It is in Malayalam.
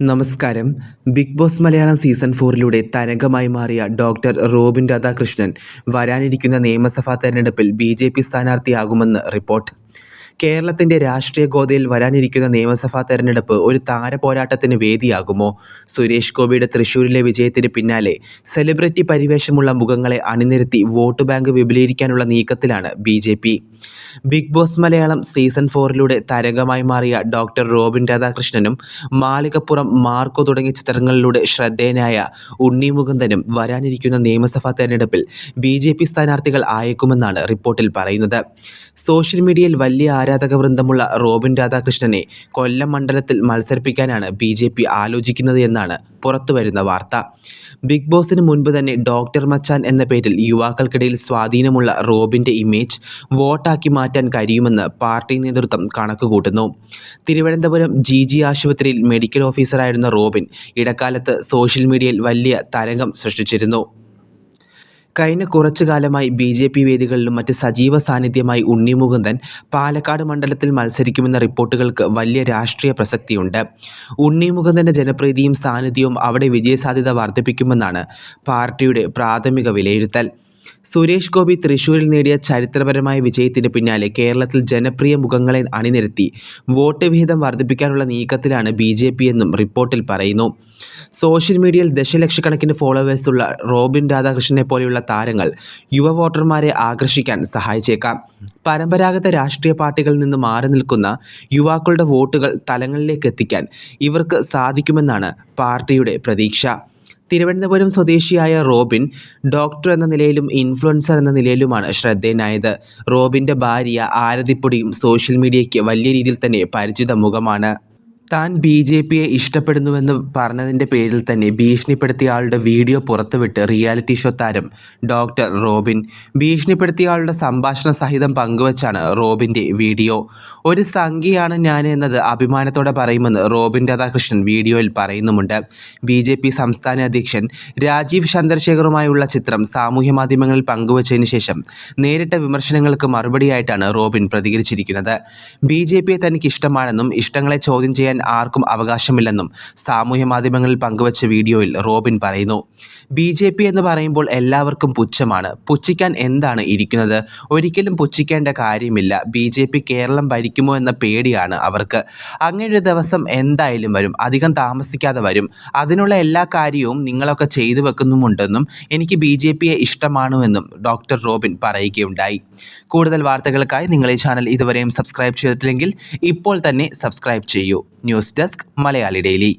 നമസ്കാരം. ബിഗ് ബോസ് മലയാളം സീസൺ ഫോറിലൂടെ തരംഗമായി മാറിയ ഡോക്ടർ റോബിൻ രാധാകൃഷ്ണൻ വരാനിരിക്കുന്ന നിയമസഭാ തെരഞ്ഞെടുപ്പിൽ ബി ജെ പി സ്ഥാനാർത്ഥിയാകുമെന്ന് റിപ്പോർട്ട്. കേരളത്തിന്റെ രാഷ്ട്രീയ ഗോതയിൽ വരാനിരിക്കുന്ന നിയമസഭാ തെരഞ്ഞെടുപ്പ് ഒരു താരപോരാട്ടത്തിന് വേദിയാകുമോ? സുരേഷ് ഗോപിയുടെ തൃശൂരിലെ വിജയത്തിന് പിന്നാലെ സെലിബ്രിറ്റി പരിവേഷമുള്ള മുഖങ്ങളെ അണിനിരത്തി വോട്ട് ബാങ്ക് വിപുലീകരിക്കാനുള്ള നീക്കത്തിലാണ് B J P. Big boss Malayalam season ഫോറിലൂടെ തരംഗമായി മാറിയ ഡോക്ടർ റോബിൻ രാധാകൃഷ്ണനും മാളികപ്പുറം മാർക്കോ തുടങ്ങിയ ചിത്രങ്ങളിലൂടെ ശ്രദ്ധേയനായ ഉണ്ണി മുകുന്ദനും വരാനിരിക്കുന്ന നിയമസഭാ തെരഞ്ഞെടുപ്പിൽ ബി ജെ പി സ്ഥാനാർത്ഥികൾ ആയേക്കുമെന്നാണ് റിപ്പോർട്ടിൽ പറയുന്നത്. സോഷ്യൽ മീഡിയയിൽ വലിയ ആരാധക വൃന്ദമുള്ള റോബിൻ രാധാകൃഷ്ണനെ കൊല്ലം മണ്ഡലത്തിൽ മത്സരിപ്പിക്കാനാണ് ബി ജെ പി ആലോചിക്കുന്നത് എന്നാണ് പുറത്തുവരുന്ന വാർത്ത. ബിഗ് ബോസിന് മുൻപ് തന്നെ ഡോക്ടർ മച്ചാൻ എന്ന പേരിൽ യുവാക്കൾക്കിടയിൽ സ്വാധീനമുള്ള റോബിന്റെ ഇമേജ് വോട്ടാക്കി മാറ്റാൻ കഴിയുമെന്ന് പാർട്ടി നേതൃത്വം കണക്കുകൂട്ടുന്നു. തിരുവനന്തപുരം ജി ജി ആശുപത്രിയിൽ മെഡിക്കൽ ഓഫീസറായിരുന്ന റോബിൻ ഇടക്കാലത്ത് സോഷ്യൽ മീഡിയയിൽ വലിയ തരംഗം സൃഷ്ടിച്ചിരുന്നു. കഴിഞ്ഞ കുറച്ചു കാലമായി ബി ജെ പി വേദികളിലും മറ്റ് സജീവ സാന്നിധ്യമായി ഉണ്ണി മുകുന്ദൻ പാലക്കാട് മണ്ഡലത്തിൽ മത്സരിക്കുമെന്ന റിപ്പോർട്ടുകൾക്ക് വലിയ രാഷ്ട്രീയ പ്രസക്തിയുണ്ട്. ഉണ്ണി മുകുന്ദന്റെ ജനപ്രീതിയും സാന്നിധ്യവും അവിടെ വിജയസാധ്യത വർദ്ധിപ്പിക്കുമെന്നാണ് പാർട്ടിയുടെ പ്രാഥമിക വിലയിരുത്തൽ. സുരേഷ് ഗോപി തൃശ്ശൂരിൽ നേടിയ ചരിത്രപരമായ വിജയത്തിന് പിന്നാലെ കേരളത്തിൽ ജനപ്രിയ മുഖങ്ങളെ അണിനിരത്തി വോട്ട് വിഹിതം വർദ്ധിപ്പിക്കാനുള്ള നീക്കത്തിലാണ് ബി ജെ പി എന്നും റിപ്പോർട്ടിൽ പറയുന്നു. സോഷ്യൽ മീഡിയയിൽ ദശലക്ഷക്കണക്കിന് ഫോളോവേഴ്സുള്ള റോബിൻ രാധാകൃഷ്ണനെ പോലെയുള്ള താരങ്ങൾ യുവ വോട്ടർമാരെ ആകർഷിക്കാൻ സഹായിച്ചേക്കാം. പരമ്പരാഗത രാഷ്ട്രീയ പാർട്ടികളിൽ നിന്ന് മാറി നിൽക്കുന്ന യുവാക്കളുടെ വോട്ടുകൾ തലങ്ങളിലേക്ക് എത്തിക്കാൻ ഇവർക്ക് സാധിക്കുമെന്നാണ് പാർട്ടിയുടെ പ്രതീക്ഷ. തിരുവനന്തപുരം സ്വദേശിയായ റോബിൻ ഡോക്ടർ എന്ന നിലയിലും ഇൻഫ്ലുവൻസർ എന്ന നിലയിലുമാണ് ശ്രദ്ധേയനായത്. റോബിന്റെ ഭാര്യ ആരതിപ്പൊടിയും സോഷ്യൽ മീഡിയയ്ക്ക് വലിയ രീതിയിൽ തന്നെ പരിചിത മുഖമാണ്. താൻ ബി ജെ പിയെ ഇഷ്ടപ്പെടുന്നുവെന്ന് പറഞ്ഞതിന്റെ പേരിൽ തന്നെ ഭീഷണിപ്പെടുത്തിയ ആളുടെ വീഡിയോ പുറത്തുവിട്ട് റിയാലിറ്റി ഷോ താരം ഡോക്ടർ റോബിൻ ഭീഷണിപ്പെടുത്തിയ ആളുടെ സംഭാഷണ സഹിതം പങ്കുവച്ചാണ് റോബിന്റെ വീഡിയോ. ഒരു സംഖ്യയാണ് ഞാൻ എന്നത് അഭിമാനത്തോടെ പറയുമെന്ന് റോബിൻ രാധാകൃഷ്ണൻ വീഡിയോയിൽ പറയുന്നുമുണ്ട്. ബി ജെ പി സംസ്ഥാന അധ്യക്ഷൻ രാജീവ് ചന്ദ്രശേഖറുമായുള്ള ചിത്രം സാമൂഹ്യ മാധ്യമങ്ങളിൽ പങ്കുവച്ചതിന് ശേഷം നേരിട്ട വിമർശനങ്ങൾക്ക് മറുപടിയായിട്ടാണ് റോബിൻ പ്രതികരിച്ചിരിക്കുന്നത്. ബി ജെ പിയെ തനിക്ക് ഇഷ്ടമാണെന്നും ഇഷ്ടങ്ങളെ ചോദ്യം ചെയ്യാൻ ആർക്കും അവകാശമില്ലെന്നും സാമൂഹ്യ മാധ്യമങ്ങളിൽ പങ്കുവച്ച വീഡിയോയിൽ റോബിൻ പറയുന്നു. ബി ജെ പി എന്ന് പറയുമ്പോൾ എല്ലാവർക്കും പുച്ഛമാണ്. പുച്ഛിക്കാൻ എന്താണ് ഇരിക്കുന്നത്? ഒരിക്കലും പുച്ഛിക്കേണ്ട കാര്യമില്ല. ബി ജെ പി കേരളം ഭരിക്കുമോ എന്ന പേടിയാണ് അവർക്ക്. അങ്ങനൊരു ദിവസം എന്തായാലും വരും. അധികം താമസിക്കാതെ വരും. അതിനുള്ള എല്ലാ കാര്യവും നിങ്ങളൊക്കെ ചെയ്തു വെക്കുന്നുമുണ്ടെന്നും എനിക്ക് ബി ജെ പിയെ ഇഷ്ടമാണുവെന്നും ഡോക്ടർ റോബിൻ പറയുകയുണ്ടായി. കൂടുതൽ വാർത്തകൾക്കായി നിങ്ങൾ ഈ ചാനൽ ഇതുവരെയും സബ്സ്ക്രൈബ് ചെയ്തിട്ടില്ലെങ്കിൽ ഇപ്പോൾ തന്നെ സബ്സ്ക്രൈബ് ചെയ്യൂ. News desk Malayali daily.